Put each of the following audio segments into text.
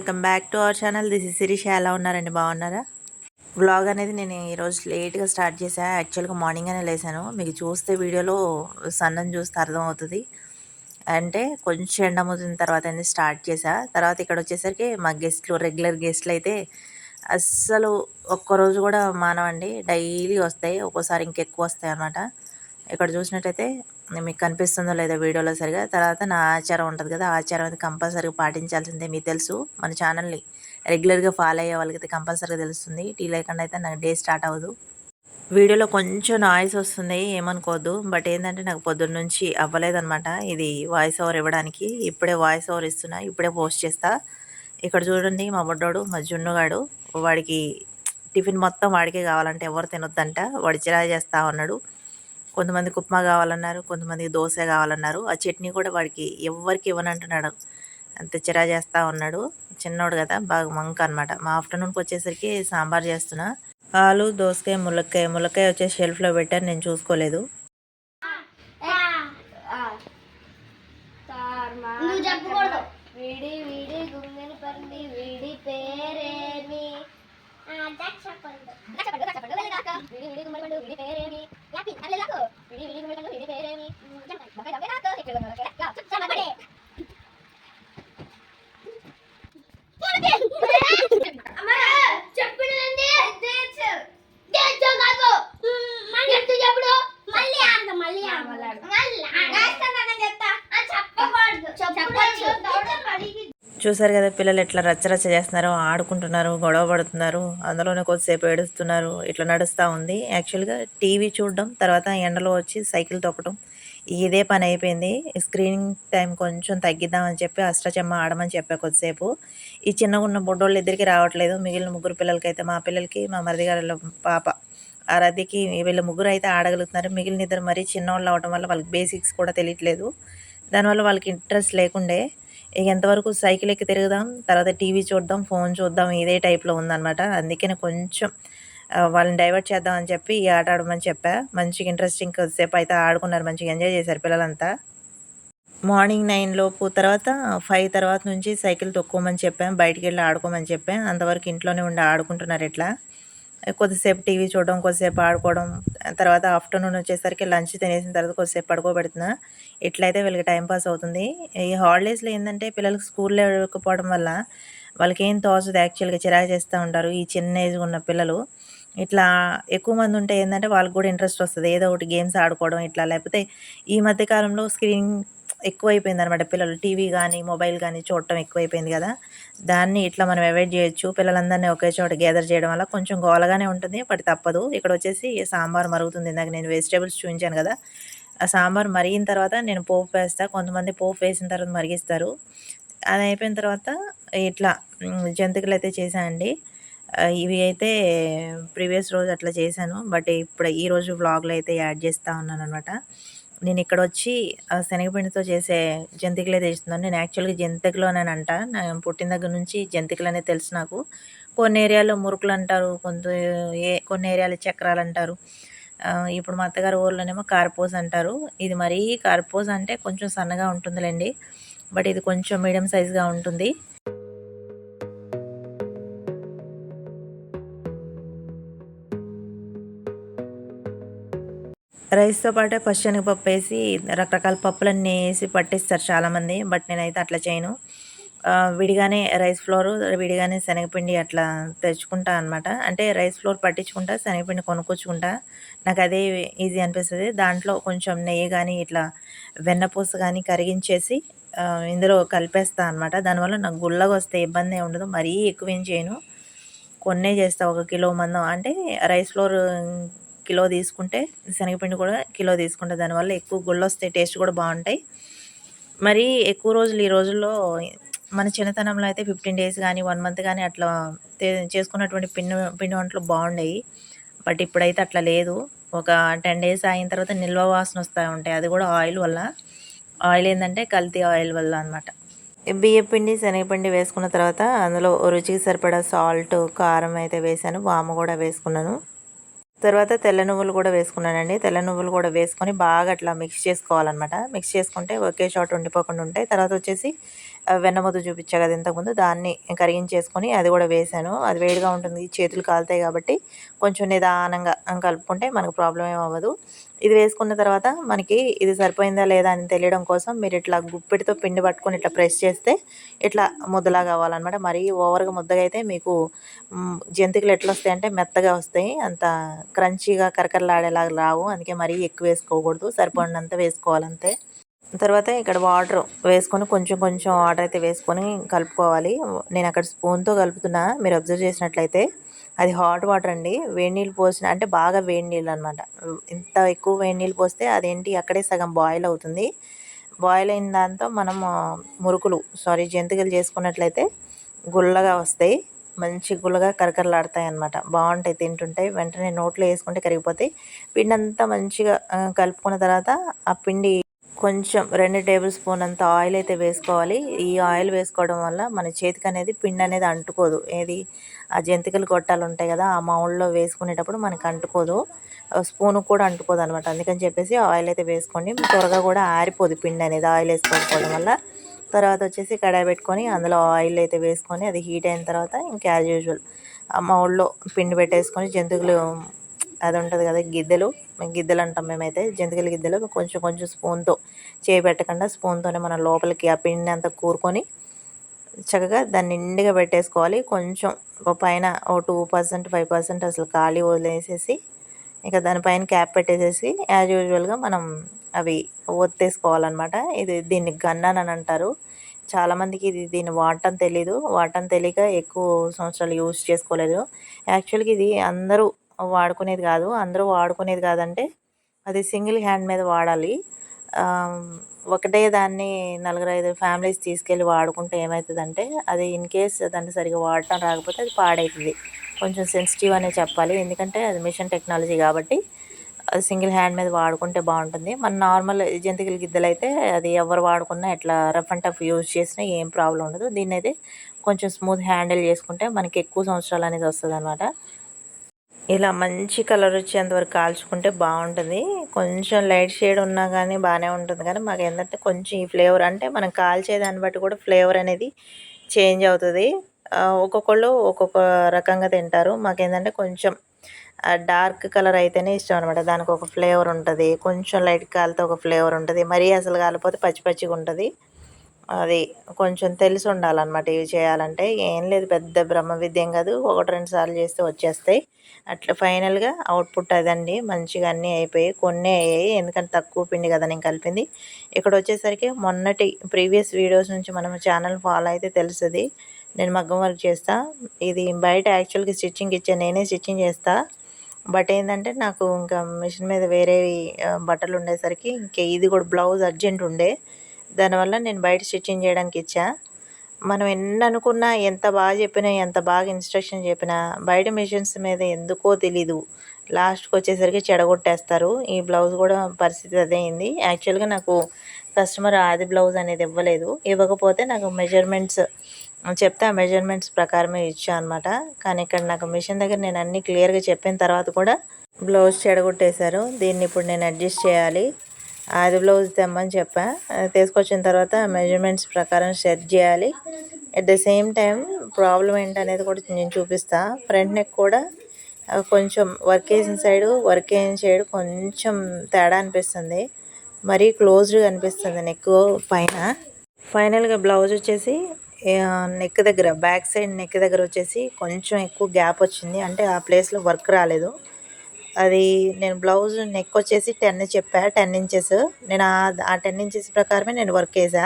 Welcome back to our channel. This is Sirisha ఎలా ఉన్నారండి? బాగున్నారా? వ్లాగ్ అనేది నేను ఈరోజు లేట్గా స్టార్ట్ చేశాను యాక్చువల్గా మార్నింగ్గానే లేసాను మీకు చూస్తే వీడియోలో సన్నం చూస్తే అర్థమవుతుంది. అంటే కొంచెం ఎండమవుతున్న తర్వాత అనేది స్టార్ట్ చేశాను తర్వాత ఇక్కడ వచ్చేసరికి మా గెస్ట్లు రెగ్యులర్ గెస్ట్లు అయితే అస్సలు ఒక్కరోజు కూడా మానవండి. డైలీ వస్తాయి. ఒక్కోసారి ఇంకెక్కువ వస్తాయి అన్నమాట. ఇక్కడ చూసినట్టయితే మీకు కనిపిస్తుందో లేదో వీడియోలో సరిగా. తర్వాత నా ఆచారం ఉంటుంది కదా ఆచారం అది కంపల్సరీగా పాటించాల్సిందే మీకు తెలుసు. మన ఛానల్ని రెగ్యులర్గా ఫాలో అయ్యే వాళ్ళకైతే కంపల్సరీగా తెలుస్తుంది. టీ లేకుండా అయితే నాకు డే స్టార్ట్ అవ్వదు. వీడియోలో కొంచెం నాయిస్ వస్తుంది ఏమనుకోవద్దు. బట్ ఏంటంటే నాకు పొద్దున్న నుంచి అవ్వలేదన్నమాట. ఇది వాయిస్ ఓవర్ ఇవ్వడానికి. ఇప్పుడే వాయిస్ ఓవర్ ఇస్తున్నా ఇప్పుడే పోస్ట్ చేస్తా. ఇక్కడ చూడండి మా బొడ్డోడు మా జున్నుగాడు. వాడికి టిఫిన్ మొత్తం వాడికే కావాలంటే ఎవరు తినొద్దంట. వాడు చిరా చేస్తా ఉన్నాడు. కొంతమందికి ఉప్మా కావాలన్నారు కొంతమందికి దోశ కావాలన్నారు. ఆ చట్నీ కూడా వాడికి ఎవరికి ఇవ్వనంటున్నాడు. అంత చిరా చేస్తూ ఉన్నాడు. చిన్నోడు కదా బాగా మంక అనమాట మా ఆఫ్టర్నూన్కి వచ్చేసరికి సాంబార్ చేస్తున్నా. ఆలు దోసకాయ ములక్కాయ. ములక్కాయ వచ్చేసి షెల్ఫ్లో పెట్టాను నేను చూసుకోలేదు నువ్వు చెప్పకూడదు వీడి వీడి గుంగని పండి వీడి పేరేమి చెప్పండు చెప్పండు వీడి వీడి గుమ్మడి పండు వీడి పేరేమి యాపి అల్లే లాకు వీడి వీడి గుమ్మడి పండు వీడి పేరేమి చెప్పండి చెప్పండి నాకు ఇక్కడ చెప్పండి చెప్పినండి కాదు చెప్పుడు మళ్ళీ ఆడదాం మళ్ళీ ఆడదాం మళ్ళీ చెప్తా చెప్పకూడదు చెప్పచ్చు చూసారు కదా పిల్లలు ఎట్లా రచ్చరచ్చ చేస్తున్నారు ఆడుకుంటున్నారు గొడవ పడుతున్నారు అందులోనే కొద్దిసేపు ఏడుస్తున్నారు ఇట్లా నడుస్తూ ఉంది. యాక్చువల్గా టీవీ చూడడం తర్వాత ఎండలో వచ్చి సైకిల్ తొక్కడం ఇదే పని అయిపోయింది. స్క్రీన్ టైం కొంచెం తగ్గిద్దామని చెప్పి అష్టచమ్మ ఆడమని చెప్పా కొద్దిసేపు. ఈ చిన్నగా ఉన్న బుడ్డోళ్ళు ఇద్దరికి రావట్లేదు. మిగిలిన ముగ్గురు పిల్లలకైతే మా పిల్లలకి మా మరిది గారి పాప ఆ రద్దీకి వీళ్ళ ముగ్గురు అయితే ఆడగలుగుతున్నారు. మిగిలిన ఇద్దరు మరీ చిన్నవాళ్ళు అవడం వల్ల వాళ్ళకి బేసిక్స్ కూడా తెలియట్లేదు. దానివల్ల వాళ్ళకి ఇంట్రెస్ట్ లేకుండే ఇక ఎంతవరకు సైకిల్ ఎక్కి తిరుగుదాం తర్వాత టీవీ చూద్దాం ఫోన్ చూద్దాం ఇదే టైప్లో ఉందన్నమాట. అందుకని కొంచెం వాళ్ళని డైవర్ట్ చేద్దాం అని చెప్పి ఈ ఆట ఆడమని చెప్పా. మంచిగా ఇంట్రెస్టింగ్ కొద్దిసేపు అయితే ఆడుకున్నారు మంచిగా ఎంజాయ్ చేశారు పిల్లలంతా. మార్నింగ్ నైన్ లోపు తర్వాత ఫైవ్ తర్వాత నుంచి సైకిల్ తొక్కోమని చెప్పాం బయటికి వెళ్ళి ఆడుకోమని చెప్పాం. అంతవరకు ఇంట్లోనే ఉండి ఆడుకుంటున్నారు ఇట్లా. కొద్దిసేపు టీవీ చూడడం కొద్దిసేపు ఆడుకోవడం తర్వాత ఆఫ్టర్నూన్ వచ్చేసరికి లంచ్ తినేసిన తర్వాత కొద్దిసేపు పడుకోబెడుతున్నా. ఇట్లయితే వీళ్ళకి టైం పాస్ అవుతుంది ఈ హాలిడేస్లో ఏంటంటే పిల్లలకు స్కూల్లో వెళ్ళకపోవడం వల్ల వాళ్ళకి ఏం తోచదు యాక్చువల్గా చిరాకు చేస్తూ ఉంటారు ఈ చిన్న ఏజ్ ఉన్న పిల్లలు. ఇట్లా ఎక్కువ మంది ఉంటే ఏంటంటే వాళ్ళకి కూడా ఇంట్రెస్ట్ వస్తుంది. ఏదో ఒకటి గేమ్స్ ఆడుకోవడం ఇట్లా. లేకపోతే ఈ మధ్య కాలంలో స్క్రీన్ ఎక్కువైపోయింది అనమాట పిల్లలు. టీవీ కానీ మొబైల్ కానీ చూడటం ఎక్కువైపోయింది కదా. దాన్ని ఇట్లా మనం అవాయిడ్ చేయొచ్చు. పిల్లలందరినీ ఒకే చోట గ్యాదర్ చేయడం వల్ల కొంచెం గోలగానే ఉంటుంది బట్ తప్పదు. ఇక్కడ వచ్చేసి సాంబార్ మరుగుతుంది. ఇందాక నేను వెజిటేబుల్స్ చూపించాను కదా. ఆ సాంబార్ మరిగిన తర్వాత నేను పోపు వేస్తా. కొంతమంది పోపు వేసిన తర్వాత మరిగిస్తారు. అది అయిపోయిన తర్వాత ఇట్లా జంతికలు అయితే చేశానండి ఇవి అయితే ప్రీవియస్ రోజు అట్లా చేశాను. బట్ ఇప్పుడు ఈ రోజు వ్లాగ్లో అయితే యాడ్ చేస్తూ ఉన్నాను అనమాట నేను ఇక్కడ వచ్చి శనగపిండితో చేసే జంతికలే చేస్తున్నాను. నేను యాక్చువల్గా జంతికలు అని అంట. నేను పుట్టిన దగ్గర నుంచి జంతికలు అనేది తెలుసు నాకు. కొన్ని ఏరియాలో మురుకులు అంటారు కొంత ఏ కొన్ని ఏరియాలో చక్రాలు అంటారు. ఇప్పుడు మా అత్తగారి ఊర్లోనేమో కార్పోస్ అంటారు. ఇది మరీ కార్పోస్ అంటే కొంచెం సన్నగా ఉంటుందిలేండి. బట్ ఇది కొంచెం మీడియం సైజ్గా ఉంటుంది. రైస్తో పాటే పచ్చెనగపప్పు వేసి రకరకాల పప్పులన్నీ వేసి పట్టిస్తారు చాలామంది. బట్ నేనైతే అట్లా చేయను. విడిగానే రైస్ ఫ్లోర్ విడిగానే శనగపిండి అట్లా తెచ్చుకుంటా అనమాట అంటే రైస్ ఫ్లోర్ పట్టించుకుంటా శనగపిండి కొనుక్కొచ్చుకుంటా. నాకు అదే ఈజీ అనిపిస్తుంది. దాంట్లో కొంచెం నెయ్యి కానీ ఇట్లా వెన్నపూస కానీ కరిగించేసి ఇందులో కలిపేస్తా అనమాట దానివల్ల నాకు గుల్లగా వస్తే ఇబ్బంది ఏం ఉండదు. మరీ ఎక్కువ ఏం చేయను. కొన్నే చేస్తా. ఒక కిలో మందం. అంటే రైస్ ఫ్లోర్ కిలో తీసుకుంటే శనగపిండి కూడా కిలో తీసుకుంటే. దానివల్ల ఎక్కువ గుళ్ళు వస్తాయి టేస్ట్ కూడా బాగుంటాయి. మరి ఎక్కువ రోజులు ఈ రోజుల్లో మన చిన్నతనంలో అయితే ఫిఫ్టీన్ డేస్ కానీ వన్ మంత్ కానీ అట్లా చేసుకున్నటువంటి పిండి పిండి వంటలు బాగుండేవి బట్ ఇప్పుడైతే అట్లా లేదు. ఒక టెన్ డేస్ అయిన తర్వాత నిల్వ వాసన వస్తూ ఉంటాయి. అది కూడా ఆయిల్ వల్ల. ఆయిల్ ఏంటంటే కల్తీ ఆయిల్ వల్ల అనమాట బియ్య పిండి శనగపిండి వేసుకున్న తర్వాత అందులో రుచికి సరిపడా సాల్ట్ కారం అయితే వేసాను వాము కూడా వేసుకున్నాను. తర్వాత తెల్ల నువ్వులు కూడా వేసుకున్నానండి. తెల్ల నువ్వులు కూడా వేసుకొని బాగా అట్లా మిక్స్ చేసుకోవాలన్నమాట. మిక్స్ చేసుకుంటే ఒకే షాట్ ఉండిపోకుండా ఉంటాయి. తర్వాత వచ్చేసి వెన్నముద్ద చూపించా కదా ఇంతకుముందు. దాన్ని కరిగించేసుకొని అది కూడా వేసాను అది వేడిగా ఉంటుంది. చేతులు కాలుతాయి కాబట్టి కొంచెం నిదానంగా కలుపుకుంటే మనకు ప్రాబ్లం ఏం అవ్వదు. ఇది వేసుకున్న తర్వాత మనకి ఇది సరిపోయిందా లేదా అని తెలియడం కోసం మీరు ఇట్లా గుప్పిడితో పిండి పట్టుకొని ఇట్లా ప్రెస్ చేస్తే ఇట్లా ముద్దలా అవ్వాలన్నమాట. మరీ ఓవర్గా ముద్దగా అయితే మీకు జంతికలు ఎట్లా వస్తాయి అంటే మెత్తగా వస్తాయి. అంత క్రంచీగా కరకరలాడేలాగా రావు. అందుకే మరీ ఎక్కువ వేసుకోకూడదు. సరిపడినంత వేసుకోవాలంతే. తర్వాత ఇక్కడ వాటర్ వేసుకొని కొంచెం కొంచెం వాటర్ అయితే వేసుకొని కలుపుకోవాలి. నేను అక్కడ స్పూన్తో కలుపుతున్నా. మీరు అబ్జర్వ్ చేసినట్లయితే అది హాట్ వాటర్ అండి. వేడి నీళ్ళు పోసిన అంటే బాగా వేడి నీళ్ళు అనమాట ఇంత ఎక్కువ వేడి నీళ్ళు పోస్తే అదేంటి? అక్కడే సగం బాయిల్ అవుతుంది. బాయిల్ అయిన దాంతో మనం మురుకులు సారీ జంతికలు చేసుకున్నట్లయితే గుల్లగా వస్తాయి. మంచి గుల్లగా కరకరలాడతాయి అన్నమాట. బాగుంటాయి తింటుంటే. వెంటనే నోట్లో వేసుకుంటే కరిగిపోతాయి. పిండి అంతా మంచిగా కలుపుకున్న తర్వాత ఆ పిండి కొంచెం రెండు టేబుల్ స్పూన్ అంత ఆయిల్ అయితే వేసుకోవాలి. ఈ ఆయిల్ వేసుకోవడం వల్ల మన చేతికి అనేది పిండి అనేది అంటుకోదు. ఏది? ఆ జంతికలు గొట్టాలు ఉంటాయి కదా ఆ మౌల్డ్లో వేసుకునేటప్పుడు మనకి అంటుకోదు. స్పూన్ కూడా అంటుకోదు అనమాట అందుకని చెప్పేసి ఆయిల్ అయితే వేసుకోండి. త్వరగా కూడా ఆరిపోదు పిండి అనేది ఆయిల్ వేసుకోకపోవడం వల్ల. తర్వాత వచ్చేసి కడాయి పెట్టుకొని అందులో ఆయిల్ అయితే వేసుకొని అది హీట్ అయిన తర్వాత ఇంకా యాజ్ యూజువల్ ఆ మౌల్డ్లో పిండి పెట్టేసుకొని జంతికలు అది ఉంటుంది కదా గిద్దెలు. మేము గిద్దెలు అంటాం మేమైతే జంతికల గిద్దెలు. కొంచెం కొంచెం స్పూన్తో చేయి పెట్టకుండా స్పూన్తోనే మనం లోపలికి ఆ పిండి అంతా కూరుకొని చక్కగా దాన్ని నిండుగా పెట్టేసుకోవాలి. కొంచెం ఒక పైన ఓ టూ పర్సెంట్ ఫైవ్ పర్సెంట్ అసలు ఖాళీ వదిలేసేసి ఇక దానిపైన క్యాప్ పెట్టేసేసి యాజ్ యూజువల్గా మనం అవి ఒత్తేసుకోవాలన్నమాట. ఇది దీన్ని గన్నాన్ అని అంటారు. చాలామందికి ఇది దీన్ని వాడటం తెలీదు. వాడటం తెలియక ఎక్కువ సంవత్సరాలు యూజ్ చేసుకోలేదు. యాక్చువల్గా ఇది అందరూ వాడుకునేది కాదు. అందరూ వాడుకునేది కాదంటే అది సింగిల్ హ్యాండ్ మీద వాడాలి. ఒకటే దాన్ని నలుగురు ఐదు ఫ్యామిలీస్ తీసుకెళ్ళి వాడుకుంటే ఏమవుతుందంటే అది ఇన్ కేస్ దాన్ని సరిగా వాడటం రాకపోతే అది పాడవుతుంది కొంచెం సెన్సిటివ్ అనే చెప్పాలి. ఎందుకంటే అది మిషన్ టెక్నాలజీ కాబట్టి అది సింగిల్ హ్యాండ్ మీద వాడుకుంటే బాగుంటుంది. మన నార్మల్ జంతికల గిద్దలు అయితే అది ఎవరు వాడుకున్నా ఎట్లా రఫ్ అండ్ టఫ్ యూజ్ చేసినా ఏం ప్రాబ్లం ఉండదు. దీన్ని అయితే కొంచెం స్మూత్ హ్యాండిల్ చేసుకుంటే మనకి ఎక్కువ సంవత్సరాలు అనేది వస్తుంది అనమాట ఇలా మంచి కలర్ వచ్చేంత వరకు కాల్చుకుంటే బాగుంటుంది. కొంచెం లైట్ షేడ్ ఉన్నా కానీ బాగానే ఉంటుంది. కానీ మాకు ఏంటంటే కొంచెం ఈ ఫ్లేవర్ అంటే మనం కాల్చే దాన్ని బట్టి కూడా ఫ్లేవర్ అనేది చేంజ్ అవుతుంది. ఒక్కొక్కళ్ళు ఒక్కొక్క రకంగా తింటారు. మాకేంటంటే కొంచెం డార్క్ కలర్ అయితేనే ఇష్టం అనమాట దానికి ఒక ఫ్లేవర్ ఉంటుంది. కొంచెం లైట్ కాలితే ఒక ఫ్లేవర్ ఉంటుంది. మరీ అసలు కాలిపోతే పచ్చి పచ్చిగా ఉంటుంది. అది కొంచెం తెలిసి ఉండాలన్నమాట ఇవి చేయాలంటే. ఏం లేదు పెద్ద బ్రహ్మ విద్యం కాదు. ఒకటి రెండు సార్లు చేస్తే వచ్చేస్తాయి. అట్లా ఫైనల్గా అవుట్పుట్ అదండి. మంచిగా అన్నీ అయిపోయాయి కొన్ని అయ్యాయి. ఎందుకంటే తక్కువ పిండి కదా నేను కలిపింది. ఇక్కడ వచ్చేసరికి మొన్నటి ప్రీవియస్ వీడియోస్ నుంచి మనం ఛానల్ ఫాలో అయితే తెలుస్తుంది నేను మగ్గం వర్క్ చేస్తా. ఇది బయట యాక్చువల్గా స్టిచ్చింగ్ ఇచ్చే నేనే స్టిచ్చింగ్ చేస్తా. బట్ ఏంటంటే నాకు ఇంకా మిషన్ మీద వేరేవి బట్టలు ఉండేసరికి ఇంకా ఇది కూడా బ్లౌజ్ అర్జెంట్ ఉండే. దానివల్ల నేను బయట స్టిచ్చింగ్ చేయడానికి ఇచ్చా. మనం ఎన్ని అనుకున్నా ఎంత బాగా చెప్పినా ఎంత బాగా ఇన్స్ట్రక్షన్ చెప్పినా బయట మిషన్స్ మీద ఎందుకో తెలీదు. లాస్ట్కి వచ్చేసరికి చెడగొట్టేస్తారు. ఈ బ్లౌజ్ కూడా పరిస్థితి అదే అయింది. యాక్చువల్గా నాకు కస్టమర్ ఆది బ్లౌజ్ అనేది ఇవ్వలేదు. ఇవ్వకపోతే నాకు మెజర్మెంట్స్ చెప్తే ఆ మెజర్మెంట్స్ ప్రకారమే ఇచ్చా అనమాట కానీ ఇక్కడ నాకు మిషన్ దగ్గర నేను అన్నీ క్లియర్గా చెప్పిన తర్వాత కూడా బ్లౌజ్ చెడగొట్టేశారు. దీన్ని ఇప్పుడు నేను అడ్జస్ట్ చేయాలి. ఆది బ్లౌజ్ తెమ్మని చెప్పా. తీసుకొచ్చిన తర్వాత మెజర్మెంట్స్ ప్రకారం సెట్ చేయాలి. At the same time problem ఏంటనేది కూడా నేను చూపిస్తా. ఫ్రంట్ నెక్ కూడా కొంచెం వర్క్ వేసిన సైడ్ వర్క్ వేసిన సైడ్ కొంచెం తేడా అనిపిస్తుంది. మరీ క్లోజ్డ్గా అనిపిస్తుంది నెక్ పైన. ఫైనల్గా బ్లౌజ్ వచ్చేసి నెక్ దగ్గర బ్యాక్ సైడ్ నెక్ దగ్గర వచ్చేసి కొంచెం ఎక్కువ గ్యాప్ వచ్చింది. అంటే ఆ ప్లేస్లో వర్క్ రాలేదు. అది నేను బ్లౌజ్ నెక్ వచ్చేసి టెన్ చెప్పా టెన్ ఇంచెస్ నేను ఆ- టెన్ ఇంచెస్ ప్రకారమే నేను వర్క్ వేసా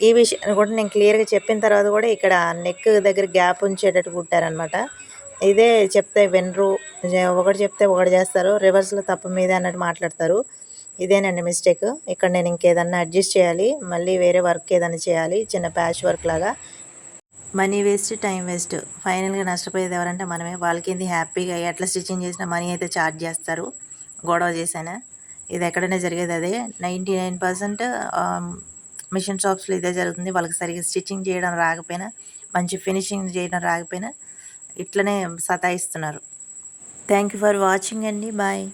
ఈ విషయాన్ని కూడా నేను క్లియర్గా చెప్పిన తర్వాత కూడా ఇక్కడ నెక్ దగ్గర గ్యాప్ ఉంచేటట్టు కుట్టారనమాట ఇదే చెప్తే వినరు ఒకటి చెప్తే ఒకటి చేస్తారు. రివర్స్లో తప్ప మీదే అన్నట్టు మాట్లాడతారు. ఇదేనండి మిస్టేక్ ఇక్కడ నేను ఇంకేదన్నా అడ్జస్ట్ చేయాలి మళ్ళీ వేరే వర్క్ ఏదైనా చేయాలి చిన్న ప్యాచ్ వర్క్ లాగా. Money waste time waste. ఫైనల్గా నష్టపోయేది ఎవరంటే మనమే. వాళ్ళకి ఏంది హ్యాపీగా ఎట్లా స్టిచ్చింగ్ చేసినా మనీ అయితే ఛార్జ్ చేస్తారు. గొడవ చేశానా ఇది ఎక్కడైనా జరిగేది అదే. నైంటీ నైన్ పర్సెంట్ మిషన్ షాప్స్లో ఇదే జరుగుతుంది. వాళ్ళకి సరిగ్గా స్టిచ్చింగ్ చేయడం రాకపోయినా మంచి ఫినిషింగ్ చేయడం రాకపోయినా ఇట్లనే సతాయిస్తున్నారు. థ్యాంక్ యూ ఫర్ వాచింగ్ అండి. బాయ్.